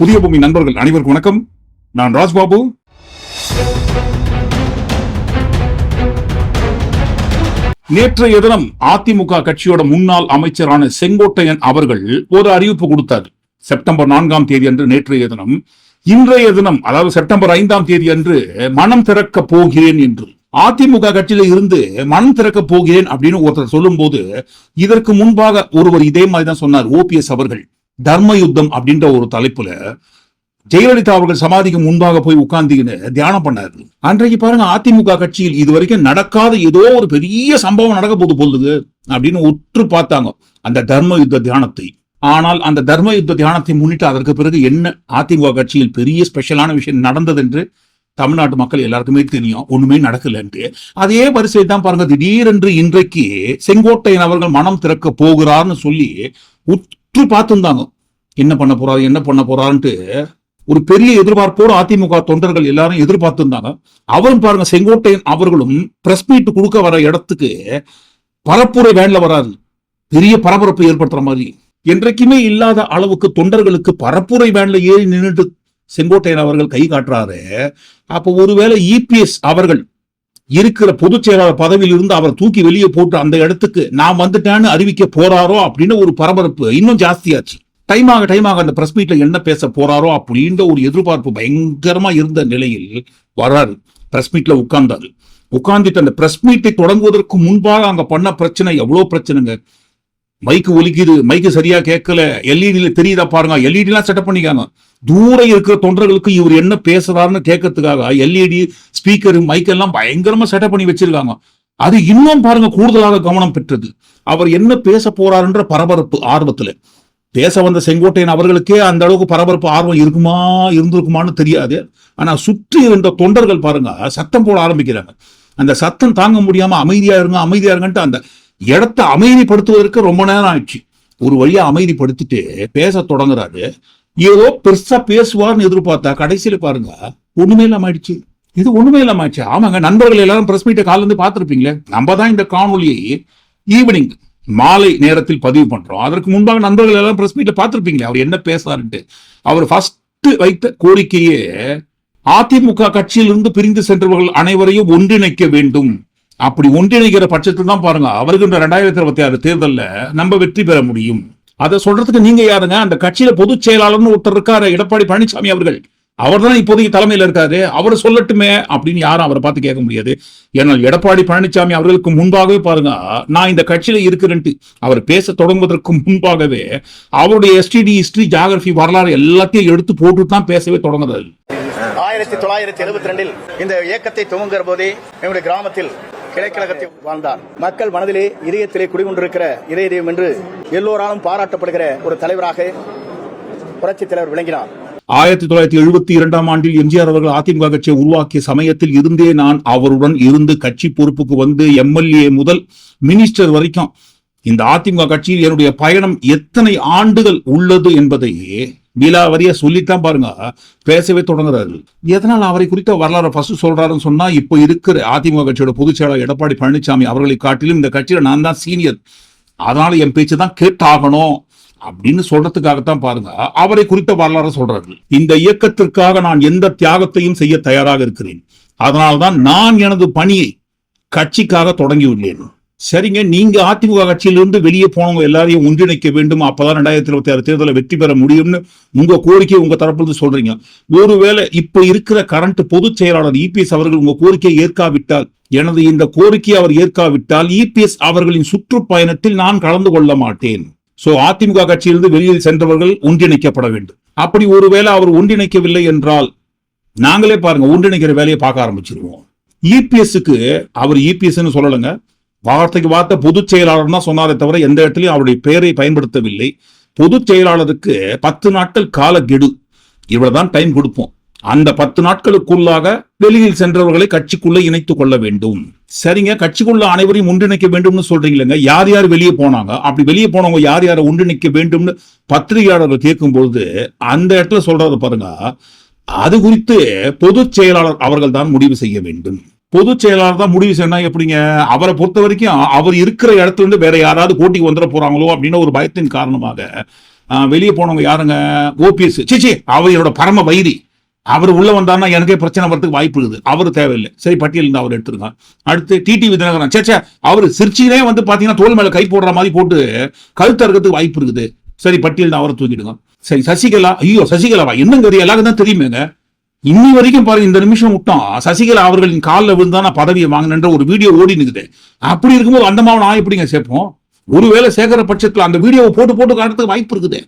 புதிய பூமி நண்பர்கள் அனைவருக்கும் வணக்கம். நான் ராஜ்பாபு. நேற்றைய தினம் அதிமுக கட்சியோட முன்னாள் அமைச்சரான செங்கோட்டையன் அவர்கள் ஒரு அறிவிப்பு கொடுத்தார். செப்டம்பர் நான்காம் தேதி அன்று நேற்றைய தினம். இன்றைய தினம் அதாவது செப்டம்பர் ஐந்தாம் தேதி அன்று மனம் திறக்க போகிறேன் என்று. அதிமுக கட்சியில இருந்து மனம் திறக்க போகிறேன் அப்படின்னு ஒருத்தர் சொல்லும்போது இதற்கு முன்பாக ஒருவர் இதே மாதிரி தான் சொன்னார் ஓபிஎஸ் அவர்கள். தர்ம யுத்தம் அப்படின்ற ஒரு தலைப்புல ஜெயலலிதா அவர்கள் சமாதிக்கு முன்பாக போய் உட்கார்ந்துக்கின்னு தியானம் பண்ணாரு. அன்றைக்கு பாருங்க அதிமுக கட்சியில் இது வரைக்கும் நடக்காத ஏதோ ஒரு பெரிய சம்பவம் நடக்க போது போகுது அப்படின்னு உற்று பார்த்தாங்க அந்த தர்ம யுத்த தியானத்தை. ஆனால் அந்த தர்ம யுத்த தியானத்தை முன்னிட்டு அதற்கு பிறகு என்ன அதிமுக கட்சியில் பெரிய ஸ்பெஷலான விஷயம் நடந்தது என்று தமிழ்நாட்டு மக்கள் எல்லாருக்குமே தெரியும். ஒண்ணுமே நடக்கலன்ட்டு அதே வரிசையை தான் பாருங்க திடீரென்று இன்றைக்கு செங்கோட்டையன் அவர்கள் மனம் திறக்க போகிறார்னு சொல்லி உற்று பார்த்துருந்தாங்க. என்ன பண்ண போறாரு என்ன பண்ண போறாருன்ட்டு ஒரு பெரிய எதிர்பார்ப்போடு அதிமுக தொண்டர்கள் எல்லாரும் எதிர்பார்த்திருந்தாங்க. அவரும் பாருங்க செங்கோட்டையன் அவர்களும் பிரஸ் மீட் கொடுக்க வர இடத்துக்கு பரப்புரை வேன்ல வராது பெரிய பரபரப்பு ஏற்படுத்துற மாதிரி. என்றைக்குமே இல்லாத அளவுக்கு தொண்டர்களுக்கு பரப்புரை வேன்ல ஏறி நின்றுட்டு செங்கோட்டையன் அவர்கள் கை காட்டுறாரு. அப்போ ஒருவேளை இபிஎஸ் அவர்கள் இருக்கிற பொதுச் செயலாளர் பதவியில் இருந்து அவர் தூக்கி வெளியே போட்டு அந்த இடத்துக்கு நான் வந்துட்டேன்னு அறிவிக்க போறாரோ அப்படின்னு ஒரு பரபரப்பு இன்னும் ஜாஸ்தியாச்சு. டைம் டைமாக டைம் ஆக அந்த பிரஸ் மீட்ல என்ன பேச போறாரோ அப்படின்ற ஒரு எதிர்பார்ப்பு பயங்கரமா இருந்த நிலையில் வராரு. பிரஸ் மீட்ல உட்கார்ந்தாரு. உட்கார்ந்துட்டு அந்த பிரஸ் மீட்டை தொடங்குவதற்கு முன்பாக அங்க பண்ண பிரச்சனை எவ்வளவு பிரச்சனைங்க? மைக்கு ஒலிக்குது மைக்கு சரியா கேட்கல எல்இடியில தெரியுதா பாருங்க எல்இடி எல்லாம் செட்டப் பண்ணிக்காங்க. தூரம் இருக்கிற தொண்டர்களுக்கு இவர் என்ன பேசுறாருன்னு கேட்கறதுக்காக எல்இடி ஸ்பீக்கர் மைக் எல்லாம் பயங்கரமா செட்டப் பண்ணி வச்சிருக்காங்க. அது இன்னும் பாருங்க கூடுதலாக கவனம் பெற்றது. அவர் என்ன பேச போறாருன்ற பரபரப்பு ஆர்வத்துல. பேச வந்த செங்கோட்டையன் அவர்களுக்கே அந்த அளவுக்கு பரபரப்பு ஆர்வம் இருக்குமா இருந்திருக்குமான்னு தெரியாது. ஆனா சுற்றி இருந்த தொண்டர்கள் பாருங்க சத்தம் போட ஆரம்பிக்கிறாங்க. அந்த சத்தம் தாங்க முடியாம அமைதியா இருங்க அமைதியா இருங்கன்ட்டு அந்த இடத்தை அமைதிப்படுத்துவதற்கு ரொம்ப நேரம் ஆயிடுச்சு. ஒரு வழியா அமைதிப்படுத்திட்டு பேச தொடங்குறாரு. ஏதோ பெருசா பேசுவார்னு எதிர்பார்த்தா கடைசியில பாருங்க ஒண்ணுமே இல்லாம ஆயிடுச்சு. இது ஒண்ணுமே இல்லாம ஆயிடுச்சு. ஆமாங்க நண்பர்கள் எல்லாரும் பிரஸ் மீட்டை காலில இருந்து பார்த்துருப்பீங்களே நம்ம தான் இந்த காணொலியை ஈவினிங் மாலை நேரத்தில் பதிவு பண்றோம். அதற்கு முன்பாக நண்பர்கள் எல்லாம் பிரஸ் மீட்டை பார்த்துருப்பீங்களே அவர் என்ன பேசுறாருன்ட்டு. அவர் ஃபர்ஸ்ட் வைத்த கோரிக்கையே அதிமுக கட்சியிலிருந்து பிரிந்து சென்றவர்கள் அனைவரையும் ஒன்றிணைக்க வேண்டும். அப்படி ஒன்றிணைக்கிற பட்சத்தில் தான் பாருங்க வருகின்ற ரெண்டாயிரத்தி இருபத்தி ஆறு தேர்தலில் நம்ம வெற்றி பெற முடியும். அதை சொல்றதுக்கு நீங்க யாருங்க? அந்த கட்சியில பொதுச் செயலாளர்னு ஒருத்தர் இருக்காரு எடப்பாடி பழனிசாமி அவர்கள். அவர் தான் இப்போதைக்கு தலைமையில் இருக்காரு. அவர் சொல்லட்டுமே அப்படின்னு யாரும் அவரை பார்த்து கேட்க முடியாது. ஏன்னால் எடப்பாடி பழனிசாமி அவர்களுக்கு முன்பாகவே பாருங்க நான் இந்த கட்சியில இருக்கிறேன்ட்டு அவர் பேச தொடங்குவதற்கு முன்பாகவே அவருடைய எஸ்டிடி ஹிஸ்டரி ஜாகிரபி வரலாறு எல்லாத்தையும் எடுத்து போட்டு தான் பேசவே தொடங்குறது. ஆயிரத்தி தொள்ளாயிரத்தி எழுபத்தி ரெண்டில் இந்த இயக்கத்தை துவங்குற போதே எங்களுடைய கிராமத்தில் கிளைக்கழகத்தில் வாழ்ந்தார். மக்கள் மனதிலே இதயத்திலே குடிகொண்டிருக்கிற இதய தெய்வம் என்று எல்லோராலும் பாராட்டப்படுகிற ஒரு தலைவராக புரட்சித் தலைவர் விளங்கினார். ஆயிரத்தி தொள்ளாயிரத்தி எழுபத்தி இரண்டாம் ஆண்டில் எம்ஜிஆர் அவர்கள் அதிமுக கட்சியை உருவாக்கிய சமயத்தில் இருந்தே நான் அவருடன் இருந்து கட்சி பொறுப்புக்கு வந்து எம்எல்ஏ முதல் மினிஸ்டர் வரைக்கும் இந்த அதிமுக கட்சியில் என்னுடைய பயணம் எத்தனை ஆண்டுகள் உள்ளது என்பதையே விலாவரியா சொல்லித்தான் பாருங்க. பேசவே தொடங்குறாரு எதனால் அவரை குறித்த வரலாறு ஃபர்ஸ்ட் சொல்றாருன்னு சொன்னா இப்போ இருக்கிற அதிமுக கட்சியோட பொதுச் செயலாளர் எடப்பாடி பழனிசாமி அவர்களை காட்டிலும் இந்த கட்சியில நான் தான் சீனியர் அதனால என் பேச்சு தான் கேட்டாகணும் அப்படின்னு சொல்றதுக்காகத்தான் பாருங்க. அவரை குறித்த வரலாறு சொல்றாரு. இந்த இயக்கத்திற்காக நான் எந்த தியாகத்தையும் செய்ய தயாராக இருக்கிறேன். அதனால்தான் நான் எனது பணியை கட்சிக்காக தொடங்கியுள்ளேன். சரிங்க நீங்க அதிமுக கட்சியிலிருந்து வெளியே போனவங்க எல்லாரையும் ஒன்றிணைக்க வேண்டும். அப்பதான் ரெண்டாயிரத்தி இருபத்தி ஆறு தேர்தலில் வெற்றி பெற முடியும்னு உங்க கோரிக்கையை உங்க தரப்பிலிருந்து சொல்றீங்க. ஒருவேளை இப்ப இருக்கிற கரண்ட் பொதுச் செயலாளர் இபிஎஸ் அவர்கள் உங்க கோரிக்கையை ஏற்காவிட்டால் எனது இந்த கோரிக்கையை அவர் ஏற்காவிட்டால் இபிஎஸ் அவர்களின் சுற்றுப்பயணத்தில் நான் கலந்து கொள்ள மாட்டேன். சோ அதிமுக கட்சியிலிருந்து வெளியில் சென்றவர்கள் ஒன்றிணைக்கப்பட வேண்டும். அப்படி ஒருவேளை அவர் ஒன்றிணைக்கவில்லை என்றால் நாங்களே பாருங்க ஒன்றிணைக்கிற வேலையை பார்க்க ஆரம்பிச்சிருவோம். இபிஎஸ்க்கு அவர் இபிஎஸ்ன்னு சொல்லலைங்க வார்த்தைக்கு வார்த்தை பொதுச் செயலாளர் தான் சொன்னாரே தவிர எந்த இடத்துலயும் அவருடைய பெயரை பயன்படுத்தவில்லை. பொதுச் செயலாளருக்கு பத்து நாட்கள் கால கெடு. இவ்வளவுதான் டைம் கொடுப்போம். அந்த பத்து நாட்களுக்குள்ளாக வெளியில் சென்றவர்களை கட்சிக்குள்ள இணைத்துக் கொள்ள வேண்டும். சரிங்க கட்சிக்குள்ள அனைவரையும் ஒன்றிணைக்க வேண்டும்னு சொல்றீங்களங்க. யார் யார் வெளியே போனாங்க? அப்படி வெளியே போனவங்க யார் யாரை ஒன்றிணைக்க வேண்டும்னு பத்திரிகையாளர்கள் கேட்கும் பொழுது அந்த இடத்துல சொல்றது பாருங்க. அது குறித்து பொதுச் செயலாளர் அவர்கள் தான் முடிவு செய்ய வேண்டும். பொதுச் செயலாளர் தான் முடிவு செய்யணும் எப்படிங்க? அவரை பொறுத்த வரைக்கும் அவர் இருக்கிற இடத்துல இருந்து வேற யாராவது போட்டிக்கு வந்துட போறாங்களோ அப்படின்னு ஒரு பயத்தின் காரணமாக வெளியே போனவங்க யாருங்க? ஓபிஎஸ். சிச்சி அவர் என்னோட பரம வைரி அவர் உள்ள வந்தார்னா எனக்கே பிரச்சனை வரதுக்கு வாய்ப்பு இருக்குது. அவர் தேவையில்லை. சரி பட்டியல் இருந்து அவர் எடுத்துருங்க அடுத்து டிடிவி தினகரன் சேச்சா அவர் சிரிச்சிலே வந்து பாத்தீங்கன்னா தோல் மேல கை போடுற மாதிரி போட்டு கழுத்த இருக்கிறதுக்கு வாய்ப்பு இருக்குது. சரி பட்டியல் அவரை தூக்கிடுங்க. சரி சசிகலா ஐயோ சசிகலாவா? என்னங்க எல்லாருக்கும் தான் தெரியுமேங்க. இன்னி வரைக்கும் பாருங்க இந்த நிமிஷம் விட்டோம் சசிகலா அவர்களின் காலில் விழுந்தா நான் பதவியை வாங்கினன்ற ஒரு வீடியோ ஓடி நிற்குது அப்படி இருக்கும்போது அந்த மாவன் நான் எப்படிங்க சேர்ப்போம். ஒருவேளை சேர்க்கிற பட்சத்தில் அந்த வீடியோவை போட்டு போட்டு காட்டுறதுக்கு வாய்ப்பு இருக்குது.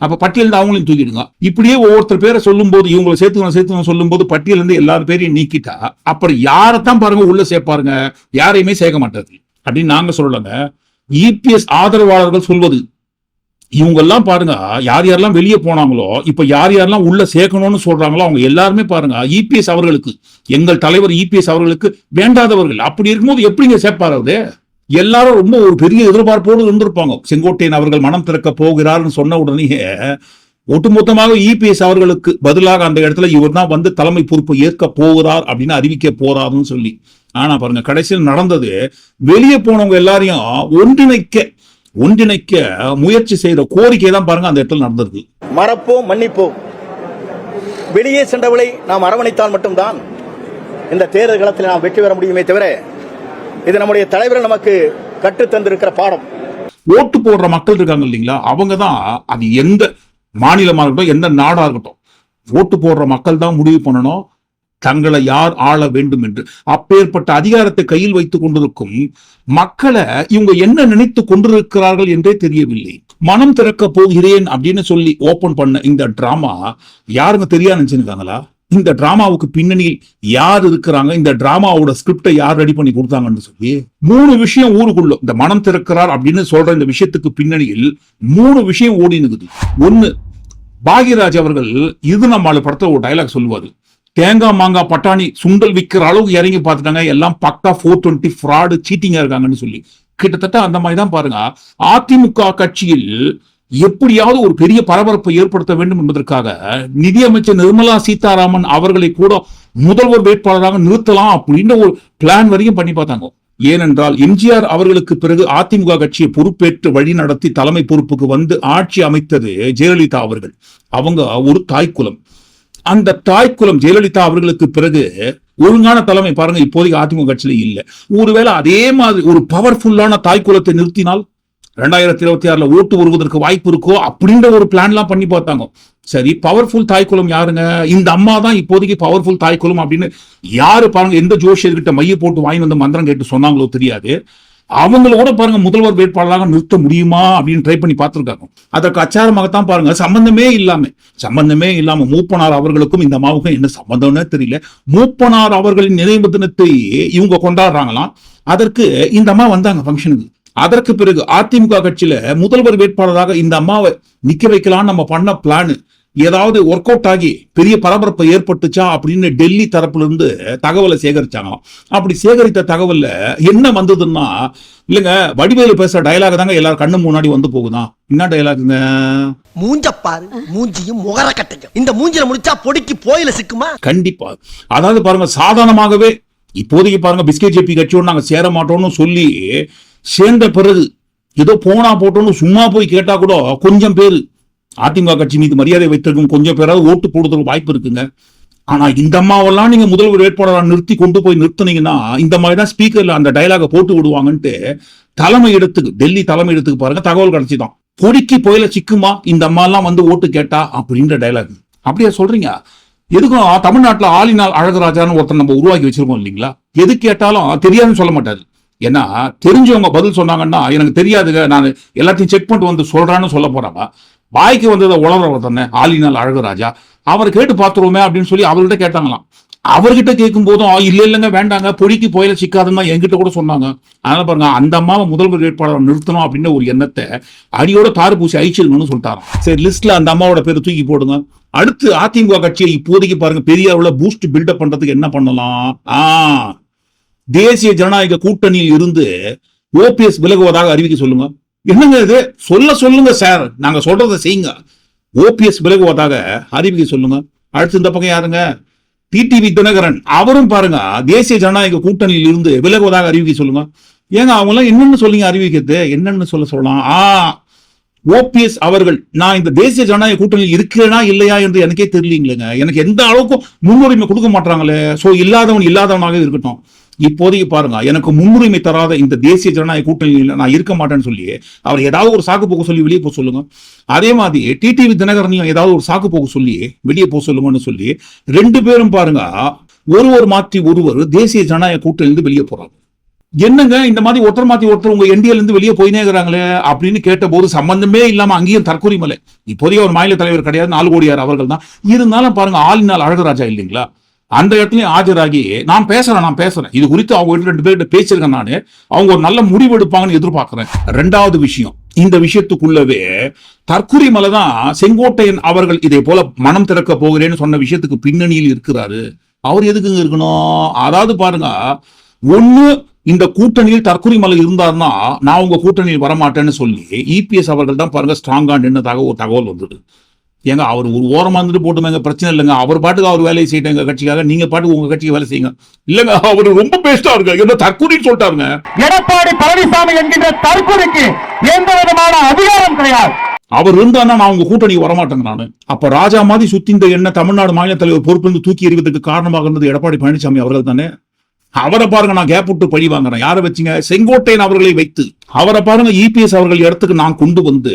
அப்ப பட்டியலிருந்து அவங்களையும் தூக்கிடுங்க. இப்படியே ஒவ்வொருத்தர் பேரை சொல்லும் போது இவங்களை சேர்த்துக்கணும் சேர்த்து சொல்லும் போது பட்டியலிருந்து இருந்து பேரையும் நீக்கிட்டா அப்புறம் யாரைத்தான் பாருங்க உள்ள சேர்ப்பாருங்க? யாரையுமே சேர்க்க மாட்டாது அப்படின்னு நாங்க சொல்லலங்க. இபிஎஸ் ஆதரவாளர்கள் சொல்வது இவங்கெல்லாம் பாருங்க யார் யாரெல்லாம் வெளியே போனாங்களோ இப்ப யார் யாரெல்லாம் உள்ள சேர்க்கணும்னு சொல்றாங்களோ அவங்க எல்லாருமே பாருங்க இபிஎஸ் அவர்களுக்கு எங்கள் தலைவர் இபிஎஸ் அவர்களுக்கு வேண்டாதவர்கள். அப்படி இருக்கும்போது எப்படிங்க சேர்ப்பார் அவரு எல்லாரும் ரொம்ப ஒரு பெரிய எதிர்பார்ப்போடு இருந்திருப்பாங்க. செங்கோட்டையன் அவர்கள் மனம் திறக்க போகிறார்னு சொன்ன உடனே ஒட்டுமொத்தமாக இபிஎஸ் அவர்களுக்கு பதிலாக அந்த இடத்துல இவர் தான் வந்து தலைமை பொறுப்பு ஏற்க போகிறார் அப்படின்னு அறிவிக்க போறாருன்னு சொல்லி. ஆனா பாருங்க கடைசியில் நடந்தது வெளியே போனவங்க எல்லாரையும் ஒன்றிணைக்க ஒன்றிணைக்க முயற்சி செய்யற கோரிக்கை தான் பாருங்க அந்த இடத்துல நடந்திருக்கு. மறப்போம் மன்னிப்போம். வெளியே சென்றவளை நாம் அரவணைத்தால் மட்டும்தான் இந்த தேர்தல் களத்தில் நாம் வெற்றி பெற முடியுமே தவிர இது நம்முடைய தலைவர் நமக்கு கற்றுத் தந்திருக்கிற பாடம். ஓட்டு போடுற மக்கள் இருக்காங்க இல்லைங்களா? அவங்க தான் அது எந்த மாநிலமா இருக்கட்டும் எந்த நாடா இருக்கட்டும் ஓட்டு போடுற மக்கள் தான் முடிவு பண்ணணும். தங்களை யார் ஆள வேண்டும் என்று. அப்பேற்பட்ட அதிகாரத்தை கையில் வைத்துக் கொண்டிருக்கும் மக்களை இவங்க என்ன நினைத்து கொண்டிருக்கிறார்கள் என்றே தெரியவில்லை. மனம் திறக்க போகிறேன் அப்படின்னு சொல்லி ஓபன் பண்ண இந்த டிராமா யாருங்க தெரியா நினைச்சிருக்காங்களா? இந்த டிராமாவுக்கு பின்னணியில் யார் இருக்கிறாங்க? இந்த டிராமாவோட ஸ்கிரிப்டை யார் ரெடி பண்ணி கொடுத்தாங்கன்னு சொல்லி மூணு விஷயம் ஊருக்குள்ள இந்த மனம் திறக்கிறார் அப்படின்னு சொல்ற இந்த விஷயத்துக்கு பின்னணியில் மூணு விஷயம் ஓடி நிற்குது ஒண்ணு பாக்யராஜ் அவர்கள் இது நம்மள படத்துல ஒரு டைலாக் சொல்லுவாரு. தேங்காய் மாங்காய் பட்டாணி சுண்டல் விற்கிற அளவுக்கு இறங்கி பார்த்துட்டாங்க. எல்லாம் பக்கா ஃபோர் டுவெண்ட்டி ஃப்ராடு சீட்டிங்கா இருக்காங்கன்னு சொல்லி. கிட்டத்தட்ட அந்த மாதிரி தான் பாருங்க. அதிமுக கட்சியில் எப்படியாவது ஒரு பெரிய பரபரப்பை ஏற்படுத்த வேண்டும் என்பதற்காக நிதியமைச்சர் நிர்மலா சீதாராமன் அவர்களை கூட முதல்வர் வேட்பாளராக நிறுத்தலாம் அப்படின்னு ஒரு பிளான் வரையும் பண்ணி பார்த்தாங்க. ஏனென்றால் எம்ஜிஆர் அவர்களுக்கு பிறகு அதிமுக கட்சியை பொறுப்பேற்று வழி நடத்தி தலைமை பொறுப்புக்கு வந்து ஆட்சி அமைத்தது ஜெயலலிதா அவர்கள். அவங்க ஒரு தாய்க்குலம். அந்த தாய்க்குளம் ஜெயலலிதா அவர்களுக்கு பிறகு ஒழுங்கான தலைமை பாருங்க இப்போதைக்கு அதிமுக கட்சியில இல்ல. ஒருவேளை அதே மாதிரி ஒரு பவர்ஃபுல்லான தாய்க்குளத்தை நிறுத்தினால் ரெண்டாயிரத்தி இருபத்தி ஆறுல ஓட்டு வருவதற்கு வாய்ப்பு இருக்கோ அப்படின்ற ஒரு பிளான்லாம் பண்ணி பார்த்தாங்க. சரி பவர்ஃபுல் தாய்க்குளம் யாருங்க? இந்த அம்மா தான் இப்போதைக்கு பவர்ஃபுல் தாய்க்குளம் அப்படின்னு யாரு பாருங்க எந்த ஜோஷியர்கிட்ட மைய போட்டு வாங்கி வந்து மந்திரம் கேட்டு சொன்னாங்களோ தெரியாது. அவங்களோட பாருங்க முதல்வர் வேட்பாளராக நிறுத்த முடியுமா அப்படின்னு ட்ரை பண்ணி பார்த்துருக்காங்க. அதற்கு அச்சாரமாகத்தான் பாருங்க சம்பந்தமே இல்லாம சம்பந்தமே இல்லாம மூப்பனார் அவர்களுக்கும் இந்த அம்மாவுக்கும் என்ன சம்பந்தம்னே தெரியல. மூப்பனார் அவர்களின் நினைவு தினத்தை இவங்க கொண்டாடுறாங்களாம். அதற்கு இந்த அம்மா வந்தாங்க ஃபங்க்ஷனுக்கு அதற்கு பிறகு அதிமுக கட்சியில முதல்வர் வேட்பாளராக இந்த அம்மாவை நிக்க வைக்கலாம்னு நம்ம பண்ண பிளான் ஏதாவது ஒர்க் அவுட் ஆகி பெரிய பரபரப்பு ஏற்பட்டுச்சா அப்படின்னு டெல்லி தரப்புல இருந்து தகவலை சேகரிச்சாங்களாம். அப்படி சேகரித்த தகவல்ல என்ன வந்ததுன்னா இல்லைங்க வடிவேலு பேசுற டயலாக் தாங்க எல்லாரும் கண்ணு முன்னாடி வந்து போகுதான் என்ன மூஞ்ச பாரு மூஞ்சியும் முகர கட்டையும் இந்த மூஞ்சில முடிச்சா பொடிக்கு போயில சிக்குமா? கண்டிப்பா. அதாவது பாருங்க சாதாரணமாகவே இப்போதைக்கு பாருங்க பிஸ்கெட் ஜேபி கட்சியோடு நாங்க சேர மாட்டோம்னு சொல்லி சேர்ந்த பிறகு ஏதோ போனா போட்டோம்னு சும்மா போய் கேட்டா கூட கொஞ்சம் பேர் அதிமுக கட்சி மீது மரியாதை வைத்திருக்கும் கொஞ்சம் பேராவது ஓட்டு போடுறதுக்கு வாய்ப்பு இருக்குங்க. ஆனா இந்த அம்மாவெல்லாம் நீங்க முதல்வர் வேட்பாளராக நிறுத்தி கொண்டு போய் நிறுத்துனீங்கன்னா இந்த மாதிரி தான் ஸ்பீக்கர்ல அந்த டைலாக போட்டு விடுவாங்கன்ட்டு தலைமை இடத்துக்கு டெல்லி தலைமை இடத்துக்கு பாருங்க தகவல் கிடைச்சிதான். பொடிக்கு போயில சிக்குமா? இந்த அம்மா எல்லாம் வந்து ஓட்டு கேட்டா அப்படின்ற டைலாக் அப்படியா சொல்றீங்க. எதுக்கும் தமிழ்நாட்டுல ஆளினால் அழகராஜான்னு ஒருத்தர் நம்ம உருவாக்கி வச்சிருக்கோம் இல்லைங்களா? எது கேட்டாலும் தெரியாதுன்னு சொல்ல மாட்டாரு. ஏன்னா தெரிஞ்சவங்க பதில் சொன்னாங்கன்னா எனக்கு தெரியாதுங்க நான் எல்லாத்தையும் செக் பண்ணிட்டு வந்து சொல்றான்னு சொல்ல போறாங்க. வாய்க்கு வந்ததை உளறவர் தானே ஆலினால் அழகராஜா அவர் கேட்டு பார்த்துருவோமே அப்படின்னு சொல்லி அவர்கிட்ட கேட்டாங்களாம். அவர்கிட்ட கேட்கும் போதும் இல்லை இல்லைங்க வேண்டாங்க. பொடிக்கு போயில சிக்காதுன்னு தான் என்கிட்ட கூட சொன்னாங்க. அதனால பாருங்க அந்த அம்மாவை முதல்வர் வேட்பாளர் நிறுத்தணும் அப்படின்னு ஒரு எண்ணத்தை அடியோட தாறு பூசி அழிச்சிருங்கன்னு சொல்லிட்டாராம். சரி லிஸ்ட்ல அந்த அம்மாவோட பேரை தூக்கி போடுங்க. அடுத்து அதிமுக கட்சியை இப்போதைக்கு பாருங்க பெரிய அளவுல பூஸ்ட் பில்டப் பண்றதுக்கு என்ன பண்ணலாம்? ஆ தேசிய ஜனநாயக கூட்டணியில் இருந்து ஓபிஎஸ் விலகுவதாக அறிவிக்க சொல்லுங்க. என்னங்க இது? சொல்ல சொல்லுங்க சார் நாங்க சொல்றதை செய்யுங்க. ஓபிஎஸ் விலகுவதாக அறிவிக்க சொல்லுங்க. அடுத்து இந்த பக்கம் யாருங்க? டிடிவி தினகரன். அவரும் பாருங்க தேசிய ஜனநாயக கூட்டணியில் இருந்து விலகுவதாக அறிவிக்க சொல்லுங்க. ஏங்க அவங்க எல்லாம் என்னன்னு சொல்லுங்க அறிவிக்கிறது? என்னன்னு சொல்ல சொல்லலாம்? ஆ ஓபிஎஸ் அவர்கள் நான் இந்த தேசிய ஜனநாயக கூட்டணியில் இருக்கிறேனா இல்லையா என்று எனக்கே தெரியலீங்களேங்க. எனக்கு எந்த அளவுக்கு முன்னுரிமை கொடுக்க மாட்டாங்களே. சோ இல்லாதவன் இல்லாதவனாக இருக்கட்டும். இப்போதைக்கு பாருங்க எனக்கு முன்னுரிமை தராத இந்த தேசிய ஜனநாயக கூட்டணியில் நான் இருக்க மாட்டேன்னு சொல்லி அவர் ஏதாவது ஒரு சாக்கு போக்கு சொல்லி வெளியே போக சொல்லுங்க. அதே மாதிரி டிடிவி தினகரனையும் ஏதாவது ஒரு சாக்கு போக்கு சொல்லி வெளியே போக சொல்லுங்கன்னு சொல்லி ரெண்டு பேரும் பாருங்க ஒருவர் மாற்றி ஒருவர் தேசிய ஜனநாயக கூட்டணியிலிருந்து வெளியே போறாங்க. என்னங்க இந்த மாதிரி ஒருத்தர் மாத்தி ஒருத்தர் உங்க என்டிஎல் இருந்து வெளியே போயினே இருக்கிறாங்களே அப்படின்னு கேட்ட போது சம்பந்தமே இல்லாம அங்கேயும் தற்கொலை மலை இப்போதைய ஒரு மாநில தலைவர் கிடையாது நாலு கோடியார் அவர்கள் தான் இருந்தாலும் பாருங்க ஆளினால் அழகராஜா இல்லைங்களா? அந்த இடத்துலயும் ஆஜராகி நான் பேசுறேன் நான் பேசுறேன். இது குறித்து அவங்க ரெண்டு பேர்கிட்ட பேசியிருக்கேன் நான். அவங்க ஒரு நல்ல முடிவு எடுப்பாங்கன்னு எதிர்பார்க்கிறேன். ரெண்டாவது விஷயம் இந்த விஷயத்துக்குள்ளவே தற்குறி மலை தான் செங்கோட்டையன் அவர்கள் இதை போல மனம் திறக்க போகிறேன்னு சொன்ன விஷயத்துக்கு பின்னணியில் இருக்கிறாரு. அவர் எதுக்குங்க இருக்கணும்? அதாவது பாருங்க ஒண்ணு இந்த கூட்டணியில் தற்கொலை மலை இருந்தாருன்னா நான் உங்க கூட்டணியில் வரமாட்டேன்னு சொல்லி இபிஎஸ் அவர்கள் தான் பாருங்க ஸ்ட்ராங்கா நின்னதாக ஒரு தகவல் வந்தது. ஏங்க அவர் ஒரு ஓரமா இருந்துட்டு போட்டுமேங்க பிரச்சனை இல்லைங்க. அவர் பாட்டுக்கு அவர் வேலையை செய்யட்டும் எங்க கட்சிக்காக. நீங்க பாட்டுக்கு உங்க கட்சிக்கு வேலை செய்யுங்க. இல்லங்க அவர் ரொம்ப பேஸ்டா இருக்கு என்ன தற்கொலைன்னு சொல்லிட்டாருங்க. எடப்பாடி பழனிசாமி என்கின்ற தற்கொலைக்கு எந்த விதமான அதிகாரம் கிடையாது. அவர் இருந்தானா நான் உங்க கூட்டணிக்கு வரமாட்டேங்க நானு. அப்ப ராஜா மாதிரி சுத்தி இந்த என்ன தமிழ்நாடு மாநில தலைவர் பொறுப்பிலிருந்து தூக்கி எறிவதற்கு காரணமாக இருந்தது எடப்பாடி பழனிசாமி அவர்கள் தானே? அவரை பாருங்க நான் கேப் விட்டு பழி வாங்குறேன். யாரை வச்சீங்க? செங்கோட்டையன் அவர்களை வைத்து. அவரை பாருங்க இபிஎஸ் அவர்கள் இடத்துக்கு நான் கொண்டு வந்து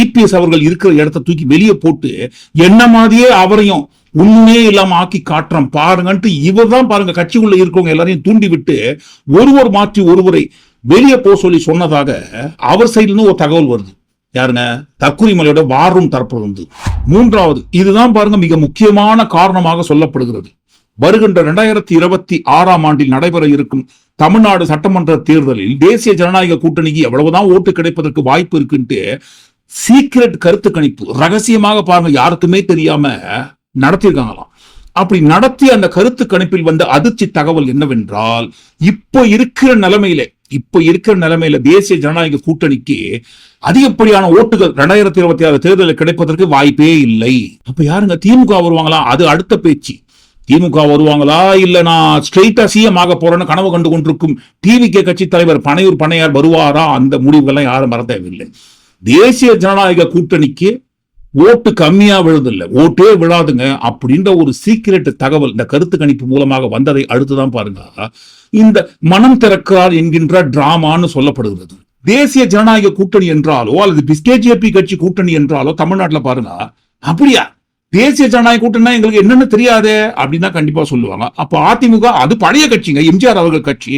இபிஎஸ் அவர்கள் இருக்கிற இடத்த தூக்கி வெளியே போட்டு என்ன மாதிரியே அவரையும் உண்மையே இல்லாம ஆக்கி காட்டுறோம் பாருங்கன்ட்டு இவர் தான் பாருங்க கட்சிக்குள்ள இருக்கவங்க எல்லாரையும் தூண்டி விட்டு ஒருவர் மாற்றி ஒருவரை வெளியே போக சொல்லி சொன்னதாக அவர் சைடுல ஒரு தகவல் வருது. யாருங்க? தற்குறிமலையோட வாரும் தரப்பு வந்து மூன்றாவது இதுதான் பாருங்க மிக முக்கியமான காரணமாக சொல்லப்படுகிறது. வருகின்ற இரண்டாயிரத்தி இருபத்தி ஆறாம் ஆண்டில் நடைபெற இருக்கும் தமிழ்நாடு சட்டமன்ற தேர்தலில் தேசிய ஜனநாயக கூட்டணிக்கு எவ்வளவுதான் ஓட்டு கிடைப்பதற்கு வாய்ப்பு இருக்குன்ட்டு சீக்ரெட் கருத்து கணிப்பு ரகசியமாக பாருங்க யாருக்குமே தெரியாம நடத்தியிருக்காங்களாம். அப்படி நடத்திய அந்த கருத்து கணிப்பில் வந்த அதிர்ச்சி தகவல் என்னவென்றால் இப்போ இருக்கிற நிலைமையில இப்ப இருக்கிற நிலைமையில தேசிய ஜனநாயக கூட்டணிக்கு அதிகப்படியான ஓட்டுகள் ரெண்டாயிரத்தி இருபத்தி ஆறு தேர்தலில் கிடைப்பதற்கு வாய்ப்பே இல்லை. அப்ப யாருங்க திமுக வருவாங்களா? அது அடுத்த பேச்சு. திமுக வருவாங்களா? இல்ல நான் ஸ்ட்ரெயிட்டா சிஎம் ஆக போறேன்னு கனவு கண்டு கொண்டிருக்கும் டிவிகே கட்சி தலைவர் பனையூர் பனையார் வருவாரா? அந்த முடிவுகள்லாம் யாரும் வர தேவையில்லை தேசிய ஜனநாயக கூட்டணிக்கு ஓட்டு கம்மியா விழுதில்லை. ஓட்டே விழாதுங்க. அப்படின்ற ஒரு சீக்கிரட் தகவல் இந்த கருத்து கணிப்பு மூலமாக வந்ததை அடுத்துதான் பாருங்க. இந்த மனம் திறக்கிறார் என்கின்ற டிராமான்னு சொல்லப்படுகிறது. தேசிய ஜனநாயக கூட்டணி என்றாலோ அல்லது பிஸ்கேஜிபி கட்சி கூட்டணி என்றாலோ தமிழ்நாட்டில் பாருங்க. அப்படியா? தேசிய ஜனநாயக கூட்டம்னா எங்களுக்கு என்னன்னு தெரியாதே அப்படின்னு தான் கண்டிப்பா சொல்லுவாங்க. அப்ப அதிமுக அது பழைய கட்சிங்க எம்ஜிஆர் அவர்கள் கட்சி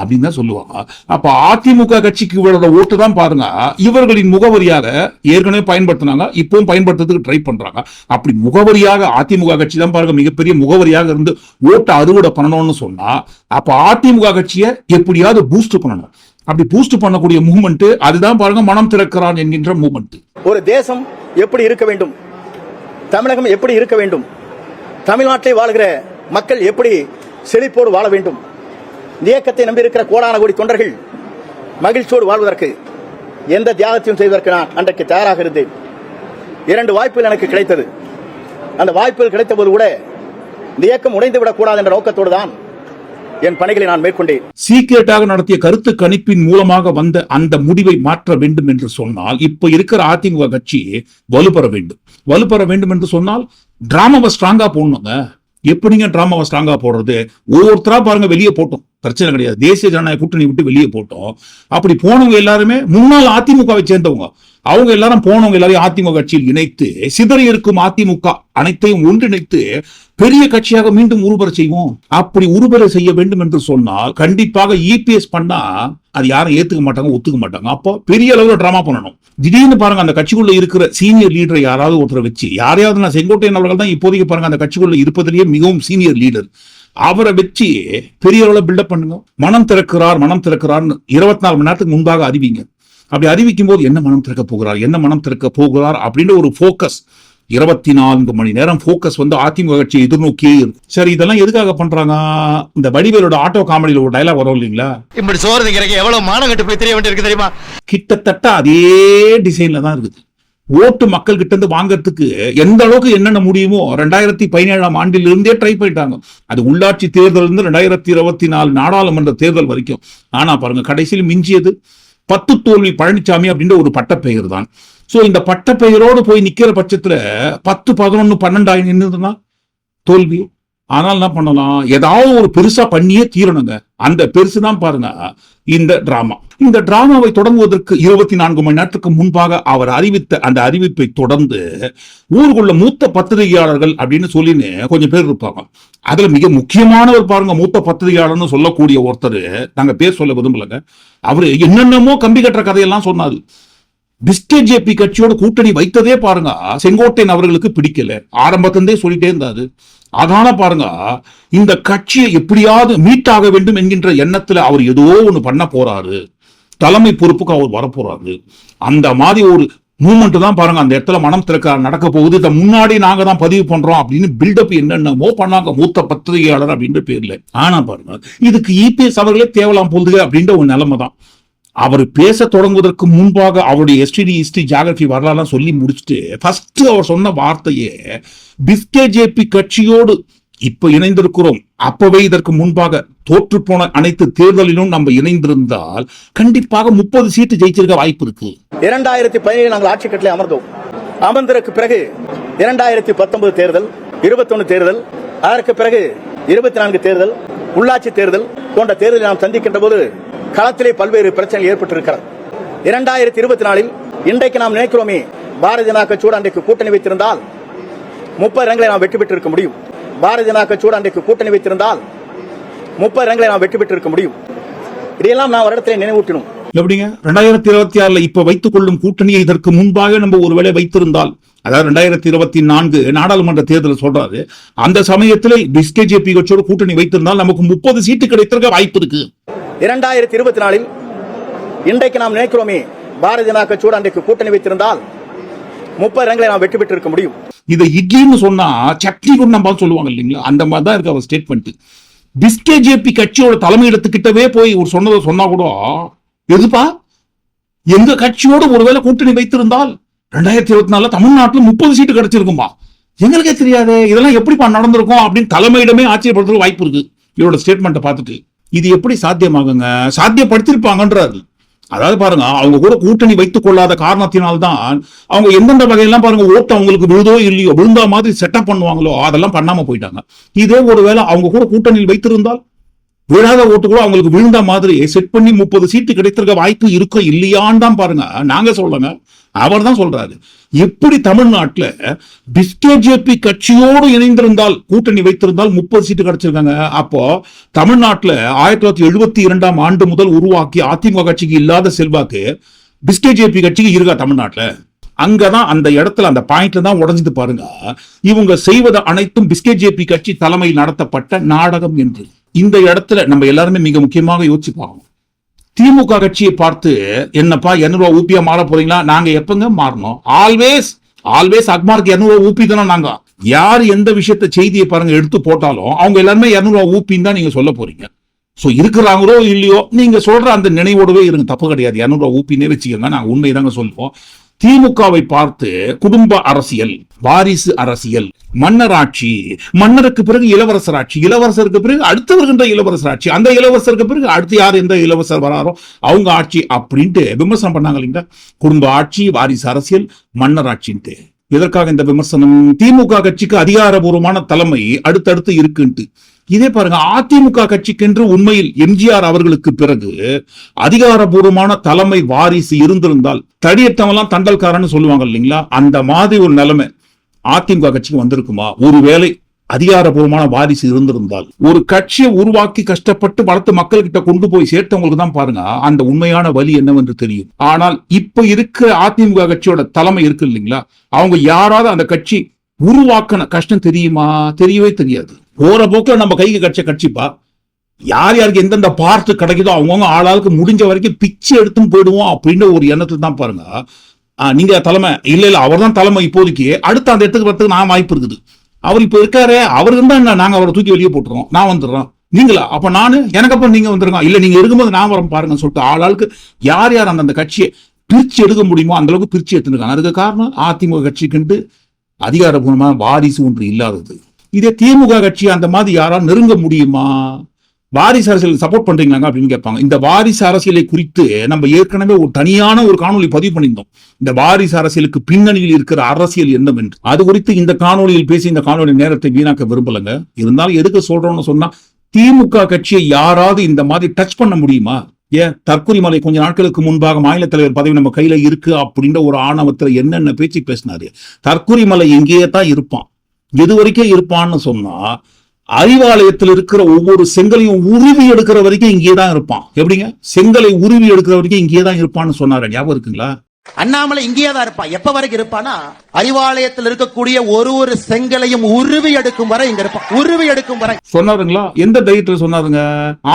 அப்படின்னு தான் சொல்லுவாங்க. அப்ப அதிமுக கட்சிக்கு இவரோட ஓட்டு தான் பாருங்க. இவர்களின் முகவரியாக ஏற்கனவே பயன்படுத்தினாங்க இப்பவும் பயன்படுத்துறதுக்கு ட்ரை பண்றாங்க. அப்படி முகவரியாக அதிமுக கட்சி தான் பாருங்க மிகப்பெரிய முகவரியாக இருந்து ஓட்டை அறுவடை பண்ணணும்னு சொன்னா அப்ப அதிமுக கட்சியை எப்படியாவது பூஸ்ட் பண்ணணும். அப்படி பூஸ்ட் பண்ணக்கூடிய மூவ்மெண்ட் அதுதான் பாருங்க மனம் திறக்கிறான் என்கின்ற மூமெண்ட் ஒரு தேசம் எப்படி இருக்க வேண்டும்? தமிழகம் எப்படி இருக்க வேண்டும்? தமிழ்நாட்டில் வாழ்கிற மக்கள் எப்படி செழிப்போடு வாழ வேண்டும்? இயக்கத்தை நம்பியிருக்கிற கோடான கோடி தொண்டர்கள் மகிழ்ச்சியோடு வாழ்வதற்கு எந்த தியாகத்தையும் செய்வதற்கு நான் அன்றைக்கு தயாராக இருந்தேன். இரண்டு வாய்ப்புகள் எனக்கு கிடைத்தது. அந்த வாய்ப்புகள் கிடைத்த போது கூட இந்த இயக்கம் உடைந்து விடக்கூடாது என்ற நோக்கத்தோடு தான் என் பணிகளை நான் மேற்கொண்டேன். சீக்கிரட்டாக நடத்திய கருத்து கணிப்பின் மூலமாக வந்த அந்த முடிவை மாற்ற வேண்டும் என்று சொன்னால் இப்ப இருக்கிற அதிமுக கட்சி வலுப்பெற வேண்டும். வலுப்பெற வேண்டும் என்று சொன்னால் டிராமாவை ஸ்ட்ராங்கா போடணுங்க. எப்படிங்க டிராமாவை ஸ்ட்ராங்கா போடுறது? ஒவ்வொருத்தரா பாருங்க வெளியே போட்டோம். பிரச்சனை கிடையாது. தேசிய ஜனநாயக கூட்டணி விட்டு வெளியே போட்டோம். அப்படி போனவங்க எல்லாருமே முன்னாள் அதிமுகவை சேர்ந்தவங்க. அவங்க எல்லாரும் போனவங்க எல்லாரையும் அதிமுக கட்சியில் இணைத்து சிதறி இருக்கும் அதிமுக அனைத்தையும் ஒன்றிணைத்து பெரிய கட்சியாக மீண்டும் உருபெற செய்வோம். அப்படி உருபெற செய்ய வேண்டும் என்று சொன்னால் கண்டிப்பாக இபிஎஸ் பண்ணா அது யாரும் ஏத்துக்க மாட்டாங்க ஒத்துக்க மாட்டாங்க. அப்போ பெரிய அளவுல டிராமா பண்ணணும். திடீர்னு பாருங்க அந்த கட்சிக்குள்ள இருக்கிற சீனியர் லீடரை யாராவது ஒருத்தரை வச்சு யாரையாவது நான் செங்கோட்டையன் அவர்கள் தான் இப்போதைக்கு பாருங்க அந்த கட்சிக்குள்ள இருப்பதிலேயே மிகவும் சீனியர் லீடர் அவரை வச்சு பெரிய அளவுல பில்டப் பண்ணுங்க. மனம் திறக்கிறார் மனம் திறக்கிறார்னு இருபத்தி நாலு மணி நேரத்துக்கு முன்பாக அறிவிங்க. அப்படி அறிவிக்கும் போது என்ன மனம் திறக்க போகிறார்? என்ன மனம் திறக்க போகிறார்? அப்படின்ற ஒரு ஃபோக்கஸ் இருபத்தி நான்கு மணி நேரம் ஃபோக்கஸ் வந்து அதிமுக கட்சியை எதிர்நோக்கியே இருக்கும் சரி இதெல்லாம் எதுக்காக பண்றாங்க? இந்த வடிவேலோட ஆட்டோ காமெடியில ஒரு டைலாக் வரும் இல்லைங்களா? இப்படி சோறு எவ்வளவு மானகட்டு போய் தெரிய வேண்டியிருக்கு தெரியுமா? கிட்டத்தட்ட அதே டிசைன்ல தான் இருக்குது ஓட்டு மக்கள் கிட்ட இருந்து வாங்குறதுக்கு எந்த அளவுக்கு என்னென்ன முடியுமோ ரெண்டாயிரத்தி பதினேழாம் ஆண்டிலிருந்தே ட்ரை பண்ணிட்டாங்க. அது உள்ளாட்சி தேர்தல் இருந்து ரெண்டாயிரத்தி இருபத்தி நாலு நாடாளுமன்ற தேர்தல் வரைக்கும். ஆனா பாருங்க கடைசியில் மிஞ்சியது. பத்து தோல்வி பழனிசாமி அப்படின்ற ஒரு பட்டப்பெயர் தான். சோ இந்த பட்டப்பெயரோடு போய் நிக்கிற பட்சத்துல பத்து பதினொன்னு பன்னெண்டாயிரம் நின்றுதுன்னா தோல்வி ஆனால் என்ன பண்ணலாம்? ஏதாவது ஒரு பெருசா பண்ணியே தீரணுங்க. அந்த பெருசு தான் பாருங்க இந்த டிராமா இந்த டிராமாவை தொடங்குவதற்கு இருபத்தி நான்கு மணி நேரத்துக்கு முன்பாக அவர் அறிவித்த அந்த அறிவிப்பை தொடர்ந்து ஊருக்குள்ள மூத்த பத்திரிகையாளர்கள் அப்படின்னு சொல்லின்னு கொஞ்சம் பேர் இருப்பாங்க. அதுல மிக முக்கியமானவர் பாருங்க மூத்த பத்திரிகையாளர்னு சொல்லக்கூடிய ஒருத்தர் நாங்க பேர் சொல்ல விரும்பலங்க. அவரு என்னென்னமோ கம்பி கட்டுற கதையெல்லாம் சொன்னாரு. பிஸ்கெட் ஜேபி கட்சியோட கூட்டணி வைத்ததே பாருங்க செங்கோட்டையன் அவர்களுக்கு பிடிக்கல. ஆரம்பத்திலே சொல்லிட்டே இருந்தாரு. அதனால பாருங்க இந்த கட்சியை எப்படியாவது மீட் ஆக வேண்டும் என்கின்ற எண்ணத்துல அவர் ஏதோ ஒண்ணு பண்ண போறாரு. தலைமை பொறுப்புக்கு அவர் வரப்போறாரு. அந்த மாதிரி ஒரு மூமெண்ட் தான் பாருங்க அந்த இடத்துல மனம் திறக்க நடக்க போகுது. இதை முன்னாடி நாங்க தான் பதிவு பண்றோம் அப்படின்னு பில்டப் என்னென்னமோ பண்ணாங்க மூத்த பத்திரிகையாளர் அப்படின்ற பேர்ல. ஆனா பாருங்க இதுக்கு இபிஎஸ் அவர்களே தேவலாம் போகுது அப்படின்ற ஒரு நிலைமை தான். அவர் பேச தொடங்குவதற்கு முன்பாக அவருடைய எஸ்டிடி ஹிஸ்டரி ஜாகிரபி வரலாறுலாம் சொல்லி முடிச்சுட்டு ஃபர்ஸ்ட் அவர் சொன்ன வார்த்தையே பிஸ்கே ஜேபி கட்சியோடு இப்ப இணைந்திருக்கிறோம். அப்பவே இதற்கு முன்பாக தோற்று போன அனைத்து தேர்தலிலும் நம்ம இணைந்திருந்தால் கண்டிப்பாக முப்பது சீட்டு ஜெயிச்சிருக்க வாய்ப்பு இருக்கு. இரண்டாயிரத்தி பதினேழு நாங்கள் ஆட்சி கட்டளை அமர்ந்தோம். அமர்ந்ததற்கு பிறகு இரண்டாயிரத்தி பத்தொன்பது தேர்தல் இருபத்தொன்னு தேர்தல் அதற்கு பிறகு இருபத்தி நான்கு தேர்தல் உள்ளாட்சி தேர்தல் போன்ற தேர்தலை நாம் சந்திக்கின்ற போது களத்திலே பல்வேறு பிரச்சனைகள் ஏற்பட்டிருக்கிறது. இரண்டாயிரத்தி இருபத்தி நாலில் இன்றைக்கு நாம் நினைக்கிறோமே பாரதிய ஜனதா கட்சியோடு அன்றைக்கு கூட்டணி வைத்திருந்தால் முப்பது இடங்களை நாம் வெற்றி பெற்றிருக்க முடியும். பாரதிய ஜனதா கட்சியோடு அன்றைக்கு கூட்டணி வைத்திருந்தால் முப்பது இடங்களை நாம் வெற்றி பெற்றிருக்க முடியும். இதையெல்லாம் நான் வருடத்திலே நினைவூட்டினோம். எப்படிங்க ரெண்டாயிரத்தி இருபத்தி ஆறுல இப்ப வைத்துக் கொள்ளும் கூட்டணியை இதற்கு முன்பாக நம்ம ஒருவேளை வைத்திருந்தால் அதாவது ரெண்டாயிரத்தி இருபத்தி நான்கு நாடாளுமன்ற தேர்தல் சொல்றாரு அந்த சமயத்துல பிஸ்கே ஜேபி கட்சியோட கூட்டணி வைத்திருந்தால் நமக்கு முப்பது சீட்டு கிடைத்திருக்க வாய்ப்பு இருக்கு. இரண்டாயிரத்தி இருபத்தி நாலில் இன்றைக்கு நாம் நினைக்கிறோமே பாரதிய ஜனதா கட்சியோடு அன்றைக்கு கூட்டணி வைத்திருந்தால் முப்பது இடங்களை நாம் வெற்றி பெற்றிருக்க முடியும். இதை இட்லின்னு சொன்னா சட்னி குண்டம்பா சொல்லுவாங்க இல்லைங்களா? அந்த மாதிரி தான் இருக்கு அவர் ஸ்டேட்மெண்ட் பிஸ்கே ஜேபி கட்சியோட தலைமையிடத்துக்கிட்டவே போய் ஒரு சொன்னதை சொன்னா கூட எதுப்பா? எங்க கட்சியோட ஒருவேளை கூட்டணி வைத்திருந்தால் ரெண்டாயிரத்தி இருபத்தி நாலுல தமிழ்நாட்டில் முப்பது சீட்டு கிடைச்சிருக்குமா எங்களுக்கே தெரியாது இதெல்லாம் எப்படிப்பா நடந்திருக்கும் அப்படின்னு தலைமையிடமே ஆச்சரியப்படுறதுக்கு வாய்ப்பு இருக்கு. இவரோட ஸ்டேட்மெண்ட்டை பார்த்துட்டு இது எப்படி சாத்தியமாகுங்க? சாத்தியப்படுத்திருப்பாங்கன்றாரு அதாவது பாருங்க அவங்க கூட கூட்டணி வைத்துக் கொள்ளாத காரணத்தினால்தான் அவங்க எந்தெந்த வகையெல்லாம் பாருங்க ஓட்டு அவங்களுக்கு விழுதோ இல்லையோ விழுந்தா மாதிரி செட்டப் பண்ணுவாங்களோ அதெல்லாம் பண்ணாம போயிட்டாங்க. இதே ஒருவேளை அவங்க கூட கூட்டணியில் வைத்திருந்தால் விழாத ஓட்டு கூட அவங்களுக்கு விழுந்த மாதிரி செட் பண்ணி முப்பது சீட்டு கிடைத்திருக்க வாய்ப்பு இருக்கோ இல்லையான்னு தான் பாருங்க. நாங்க சொல்லுங்க அவர் தான் சொல்றாரு. எப்படி தமிழ்நாட்டுல பிஸ்கேஜேபி கட்சியோடு இணைந்திருந்தால் கூட்டணி வைத்திருந்தால் முப்பது சீட்டு கிடைச்சிருக்காங்க. அப்போ தமிழ்நாட்டுல ஆயிரத்தி தொள்ளாயிரத்தி எழுபத்தி இரண்டாம் ஆண்டு முதல் உருவாக்கி அதிமுக கட்சிக்கு இல்லாத செல்வாக்கு பிஸ்கேஜேபி கட்சிக்கு இருக்கா தமிழ்நாட்டில்? அங்கதான் அந்த இடத்துல அந்த பாயிண்ட்ல தான் உடஞ்சது பாருங்க. இவங்க செய்வது அனைத்தும் பிஸ்கே ஜேபி கட்சி தலைமையில் நடத்தப்பட்ட நாடகம் என்று. இந்த இடத்துல நம்ம எல்லாருமே மிக முக்கியமாக யோசிச்சு பார்க்கணும். திமுக கட்சியை பார்த்து என்னப்பா இருநூறு ரூபா ஊப்பியா மாற போறீங்களா? நாங்க எப்பங்க மாறணும்? ஆல்வேஸ் ஆல்வேஸ் அக்மார்க்கு இருநூறு ரூபா ஊப்பி தானே நாங்க. யார் எந்த விஷயத்த செய்தியை பாருங்க எடுத்து போட்டாலும் அவங்க எல்லாருமே இருநூறு ரூபா ஊப்பின்னு தான் நீங்க சொல்ல போறீங்க. சோ இருக்கிறாங்களோ இல்லையோ நீங்க சொல்ற அந்த நினைவோடவே இருங்க. தப்பு கிடையாது. இரநூறுவா ஊப்பினே வச்சுக்கோங்க. நாங்க உண்மைதாங்க சொல்லுவோம். திமுகவை பார்த்து குடும்ப அரசியல் வாரிசு அரசியல் மன்னராட்சி மன்னருக்கு பிறகு இளவரசர் ஆட்சி இளவரசருக்கு பிறகு அடுத்து வருகின்ற இளவரசர் ஆட்சி அந்த இளவரசருக்கு பிறகு அடுத்து யார் எந்த இளவரசர் வராரோ அவங்க ஆட்சி அப்படின்ட்டு விமர்சனம் பண்ணாங்க இல்லைங்களா? குடும்ப ஆட்சி வாரிசு அரசியல் மன்னராட்சின்ட்டு எதற்காக இந்த விமர்சனம்? திமுக கட்சிக்கு அதிகாரபூர்வமான தலைமை அடுத்தடுத்து இருக்குன்ட்டு. இதே பாருங்க அதிமுக கட்சிக்கென்று உண்மையில் எம்ஜிஆர் அவர்களுக்கு பிறகு அதிகாரபூர்வமான தலைமை வாரிசு இருந்திருந்தால் தடியட்டவெல்லாம் தண்டல்காரன்னு சொல்லுவாங்க இல்லைங்களா? அந்த மாதிரி ஒரு நிலைமை அதிமுக கட்சிக்கு வந்திருக்குமா? ஒருவேளை அதிகாரபூர்வமான வாரிசு இருந்திருந்தால் ஒரு கட்சியை உருவாக்கி கஷ்டப்பட்டு வளர்த்து மக்கள் கிட்ட கொண்டு போய் சேர்த்தவங்களுக்கு தான் பாருங்க அந்த உண்மையான வழி என்னவென்று தெரியும். ஆனால் இப்ப இருக்கிற அதிமுக கட்சியோட தலைமை இருக்கு இல்லைங்களா? அவங்க யாராவது அந்த கட்சி உருவாக்கின கஷ்டம் தெரியுமா? தெரியவே தெரியாது. போற போக்குல நம்ம கைக்கு கட்ச கட்சிப்பா? யார் யாருக்கு எந்தெந்த பார்ட் கிடைக்குதோ அவங்கவுங்க ஆளாளுக்கு முடிஞ்ச வரைக்கும் பிச்சு எடுத்துன்னு போயிடுவோம் அப்படின்ற ஒரு எண்ணத்துல தான் பாருங்க. நீங்க தலைமை இல்ல இல்ல அவர் தான் தலைமை இப்போதைக்கு. அடுத்த அந்த இடத்துக்கு வரத்துக்கு நான் வாய்ப்பு இருக்குது. அவர் இப்ப இருக்காரு அவர் இருந்தால் என்ன? நாங்க அவரை தூக்கி வெளியே போட்டுறோம். நான் வந்துடுறோம் நீங்களா? அப்ப நானு எனக்கு அப்புறம் நீங்க வந்துருங்க. இல்ல நீங்க இருக்கும்போது நான் வரேன் பாருங்கன்னு சொல்லிட்டு ஆளாளுக்கு யார் யார் அந்த அந்த கட்சியை பிரிச்சு எடுக்க முடியுமோ அந்த அளவுக்கு பிரிச்சு எடுத்துருக்காங்க அதுக்கு காரணம் அதிமுக கட்சிக்குண்டு அதிகாரபூர்வமான வாரிசு ஒன்று இல்லாதது. இதே திமுக கட்சி அந்த மாதிரி யாரால் நெருங்க முடியுமா? வாரிசு அரசியல் சப்போர்ட் பண்றீங்களாங்க அப்படின்னு கேட்பாங்க. இந்த வாரிசு அரசியலை குறித்து நம்ம ஏற்கனவே ஒரு தனியான ஒரு காணொலி பதிவு பண்ணியிருந்தோம். இந்த வாரிசு அரசியலுக்கு பின்னணியில் இருக்கிற அரசியல் என்னவென்று. அது குறித்து இந்த காணொலியில் பேசி இந்த காணொலி நேரத்தை வீணாக்க விரும்பலங்க. இருந்தாலும் எதுக்கு சொல்றோம்னு சொன்னா திமுக கட்சியை யாராவது இந்த மாதிரி டச் பண்ண முடியுமா? ஏன்? தற்கொலை கொஞ்ச நாட்களுக்கு முன்பாக மாநில தலைவர் பதவி நம்ம கையில இருக்கு அப்படின்ற ஒரு ஆணவத்துல என்னென்ன பேச்சு பேசினாரு? தற்கொலை இங்கேயே தான் இருப்பான். எது வரைக்கும் இருப்பான்னு சொன்னா அறிவாலயத்தில் இருக்கிற ஒவ்வொரு செங்கலையும் உருவி எடுக்கிற வரைக்கும் இங்கே தான் இருப்பான். எப்படிங்க? செங்கலை உருவி எடுக்கிற வரைக்கும் இங்கே தான் இருப்பான்னு சொன்னாரு? ஞாபகம் இருக்குங்களா? அண்ணாமலை இங்கேயே தான் இருப்பான். எப்ப வரைக்கும் இருப்பானா அறிவாலயத்தில் இருக்கக்கூடிய ஒரு ஒரு செங்கலையும் உருவி எடுக்கும் வரை இங்க இருப்பான். உருவி எடுக்கும் வரை. சொன்னாருங்களா? எந்த தைரியத்துல சொன்னாருங்க?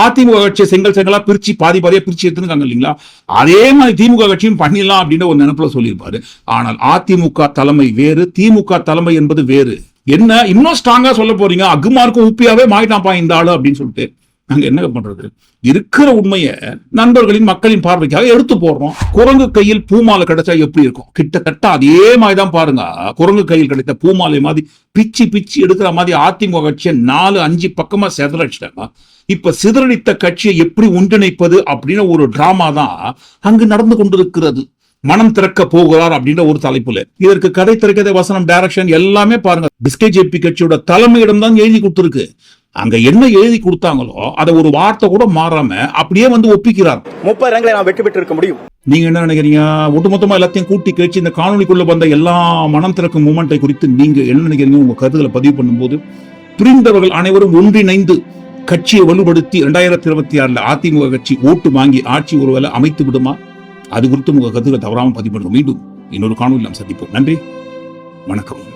அதிமுக கட்சி செங்கல் செங்கலா பிரிச்சு பாதி பாதியா பிரிச்சு எடுத்துருக்காங்க இல்லைங்களா? அதே மாதிரி திமுக கட்சியும் பண்ணிடலாம் அப்படின்னு ஒரு நினைப்புல சொல்லியிருப்பாரு. ஆனால் அதிமுக தலைமை வேறு திமுக தலைமை என்பது வேறு. என்ன இன்னும் ஸ்ட்ராங்கா சொல்ல போறீங்க? அகுமார்க்கும் உப்பியாவே மாறிட்டான்ப்பா இந்த ஆளு அப்படின்னு சொல்லிட்டு நாங்க என்ன பண்றது? இருக்கிற உண்மையை நண்பர்களின் மக்களின் பார்வைக்காக எடுத்து போடுறோம். குரங்கு கையில் பூமாலை கிடைச்சா எப்படி இருக்கும்? கிட்டத்தட்ட அதே மாதிரி தான் பாருங்க. குரங்கு கையில் கிடைத்த பூமாலை மாதிரி பிச்சு பிச்சு எடுக்கிற மாதிரி அதிமுக கட்சியை நாலு அஞ்சு பக்கமா செதறடிச்சிட்டாங்க. இப்ப சிதறடித்த கட்சியை எப்படி ஒன்றிணைப்பது அப்படின்னு ஒரு டிராமா தான் அங்கு நடந்து கொண்டிருக்கிறது. மனம் திறக்க போகிறார் அப்படின்ற ஒரு தலைப்புல. இதற்கு கதை திரைக்கதை வசனம் டைரக்ஷன் எல்லாமே பாருங்க. பிஸ்கே ஜேபி கட்சியோட தலைமையிடம் தான் எழுதி கொடுத்திருக்கு. அங்க என்ன எழுதி கொடுத்தாங்களோ அதை ஒரு வார்த்தை கூட மாறாம அப்படியே வந்து ஒப்பிக்கிறார். முப்பது இடங்களை நாம் வெற்றி பெற்றிருக்க முடியும். நீங்க என்ன நினைக்கிறீங்க? ஒட்டுமொத்தமா எல்லாத்தையும் கூட்டி கழிச்சு இந்த காணொலிக்குள்ள வந்த எல்லா மனம் திறக்கும் மூமெண்ட்டை குறித்து நீங்க என்ன நினைக்கிறீங்க? உங்க கருத்துக்களை பதிவு பண்ணும்போது பிரிந்தவர்கள் அனைவரும் ஒன்றிணைந்து கட்சியை வலுப்படுத்தி இரண்டாயிரத்தி இருபத்தி ஆறுல அதிமுக கட்சி ஓட்டு வாங்கி ஆட்சி ஒருவேளை அமைத்து விடுமா? அது குறித்து உங்கள் கருத்துக்களை தவறாம பதிவு பண்ணுங்க மீண்டும் இன்னொரு காணொலி நாம் சந்திப்போம். நன்றி. வணக்கம்.